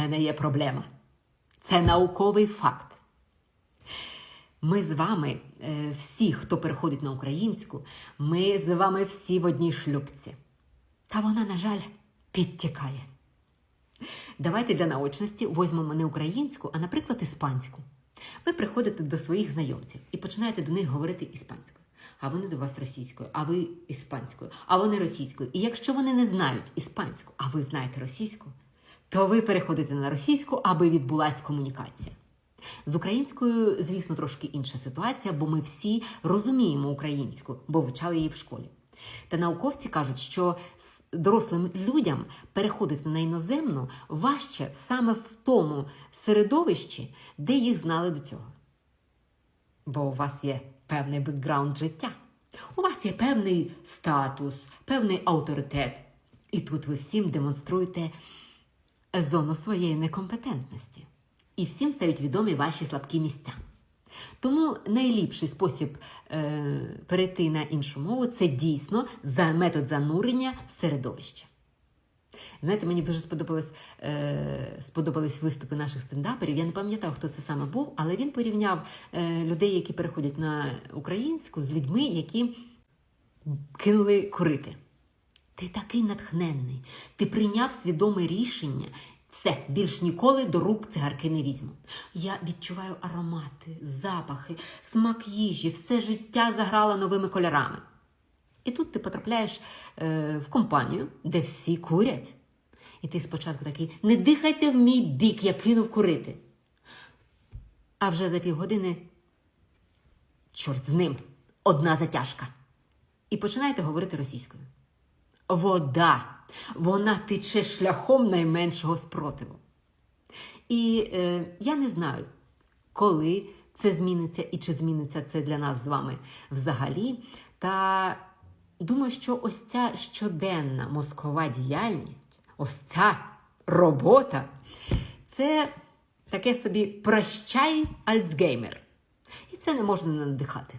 це не є проблема. Це науковий факт. Ми з вами, е, всі, хто переходить на українську, ми з вами всі в одній шлюбці. Та вона, на жаль, підтікає. Давайте для наочності візьмемо не українську, а, наприклад, іспанську. Ви приходите до своїх знайомців і починаєте до них говорити іспанською. А вони до вас російською, а ви іспанською, а вони російською. І якщо вони не знають іспанську, а ви знаєте російську, то ви переходите на російську, аби відбулася комунікація. З українською, звісно, трошки інша ситуація, бо ми всі розуміємо українську, бо вивчали її в школі. Та науковці кажуть, що дорослим людям переходити на іноземну важче саме в тому середовищі, де їх знали до цього. Бо у вас є певний бекграунд життя, у вас є певний статус, певний авторитет. І тут ви всім демонструєте зону своєї некомпетентності. І всім стають відомі ваші слабкі місця. Тому найліпший спосіб е, перейти на іншу мову це дійсно за метод занурення в середовище. Знаєте, мені дуже сподобалось, е, сподобались виступи наших стендаперів. Я не пам'ятаю, хто це саме був, але він порівняв е, людей, які переходять на українську, з людьми, які кинули курити. Ти такий натхненний, ти прийняв свідоме рішення. Все, більш ніколи до рук цигарки не візьму. Я відчуваю аромати, запахи, смак їжі, все життя заграло новими кольорами. І тут ти потрапляєш е, в компанію, де всі курять. І ти спочатку такий: не дихайте в мій бік, я кинув курити. А вже за півгодини чорт з ним, одна затяжка. І починаєте говорити російською. Вода, вона тече шляхом найменшого спротиву. І е, я не знаю, коли це зміниться і чи зміниться це для нас з вами взагалі. Та думаю, що ось ця щоденна мозкова діяльність, ось ця робота, це таке собі прощай Альцгеймер. І це не можна надихати.